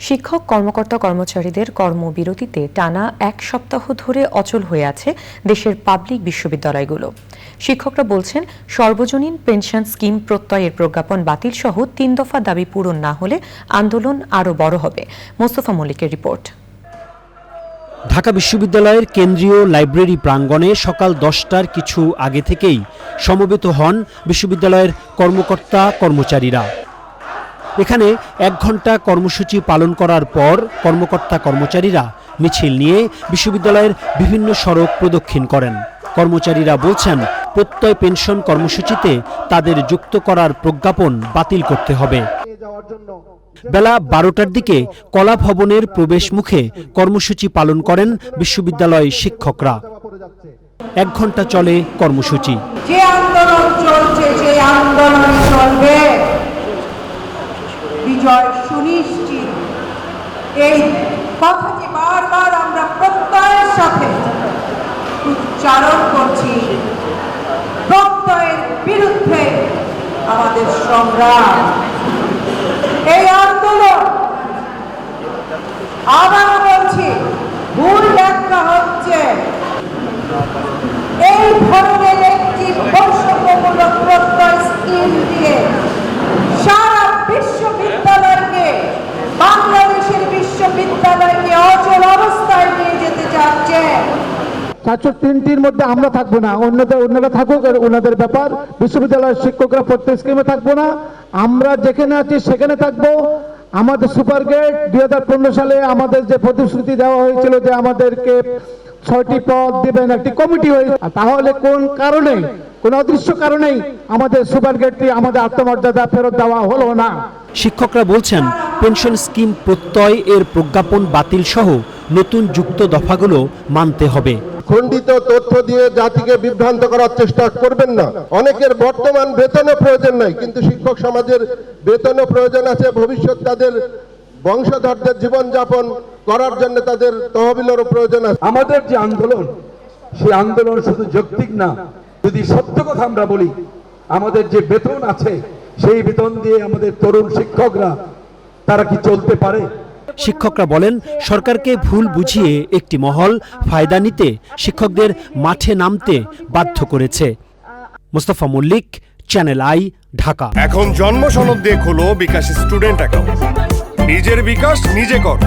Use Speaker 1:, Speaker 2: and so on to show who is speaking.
Speaker 1: শিক্ষক, কর্মকর্তা, কর্মচারীদের কর্মবিরতিতে টানা এক সপ্তাহ ধরে অচল হয়ে আছে দেশের পাবলিক বিশ্ববিদ্যালয়গুলো। শিক্ষকরা বলছেন, সর্বজনীন পেনশন স্কিম প্রত্যয়ের প্রজ্ঞাপন বাতিল সহ তিন দফা দাবি পূরণ না হলে আন্দোলন আরও বড় হবে। মোস্তফা মল্লিকের রিপোর্ট।
Speaker 2: ঢাকা বিশ্ববিদ্যালয়ের কেন্দ্রীয় লাইব্রেরি প্রাঙ্গণে সকাল দশটার কিছু আগে থেকেই সমবেত হন বিশ্ববিদ্যালয়ের কর্মকর্তা, কর্মচারীরা। এখানে এক ঘণ্টা কর্মসূচি পালন করার পর কর্মকর্তা কর্মচারীরা মিছিল নিয়ে বিশ্ববিদ্যালয়ের বিভিন্ন সড়ক প্রদক্ষিণ করেন। কর্মচারীরা বলছেন, প্রত্যয় পেনশন কর্মসূচিতে তাদের যুক্ত করার প্রজ্ঞাপন বাতিল করতে হবে। বেলা বারোটার দিকে কলা ভবনের প্রবেশ মুখে কর্মসূচি পালন করেন বিশ্ববিদ্যালয় শিক্ষকরা। এক ঘণ্টা চলে কর্মসূচি।
Speaker 3: আন্দোলন চলবে বিজয় সুনিশ্চিত এই কথাটি বারবার আমরা প্রত্যয়ের সাথে উচ্চারণ করছি প্রত্যয়ের বিরুদ্ধে আমাদের সংগ্রাম। এই আন্দোলন আবার বলছি ভুল ব্যাখ্যা হচ্ছে এই ধরনের একটি বৈষম্যমূলক প্রত্যয় স্কিম দিয়ে সারা বিশ্ববিদ্যালয়কে বাংলাদেশের বিশ্ববিদ্যালয়কে অচল অবস্থায় নিয়ে যেতে চাচ্ছে
Speaker 4: চারশো তিনটির মধ্যে আমরা থাকব না। অন্যদের অন্যরা থাকুক ওনাদের ব্যাপার। বিশ্ববিদ্যালয়ের শিক্ষকরা প্রত্যেক স্কিমে থাকব না। আমরা যেখানে আছি সেখানে থাকব। আমাদের সুপার গেট দুই হাজার পনেরো সালে আমাদের যে প্রতিশ্রুতি দেওয়া হয়েছিল যে আমাদেরকে ছয়টি পদ দিবেন, একটি কমিটি হয়ে তাহলে কোন কারণে, কোন অদৃশ্য কারণেই আমাদের সুপার গেটটি আমাদের আত্মমর্যাদা ফেরত দেওয়া হলো না?
Speaker 2: শিক্ষকরা বলছেন, পেনশন স্কিম প্রত্যয় এর প্রজ্ঞাপন বাতিল সহ নতুন যুক্ত দফাগুলো মানতে হবে।
Speaker 5: খণ্ডিত তথ্য দিয়ে জাতিকে বিভ্রান্ত করার চেষ্টা করবেন না। অনেকের বর্তমান বেতনও প্রয়োজন নাই, কিন্তু শিক্ষক সমাজের বেতনও প্রয়োজন আছে। ভবিষ্যৎ তাদের বংশধরদের জীবনযাপন করার জন্য তাদের তহবিলেরও প্রয়োজন আছে।
Speaker 6: আমাদের যে আন্দোলন, সেই আন্দোলন শুধু যৌক্তিক না, যদি সত্য কথা আমরা বলি, আমাদের যে বেতন আছে, সেই বেতন দিয়ে আমাদের তরুণ শিক্ষকরা, তারা কি চলতে পারে?
Speaker 2: শিক্ষকরা বলেন, সরকারকে ভুল বুঝিয়ে একটি মহল ফায়দা নিতে শিক্ষকদের মাঠে নামতে বাধ্য করেছে। Mostafa Mallik channel I Dhaka.
Speaker 7: এখন জন্ম সনদ দিয়ে খোলো বিকাশ স্টুডেন্ট অ্যাকাউন্ট। নিজের বিকাশ নিজে কর।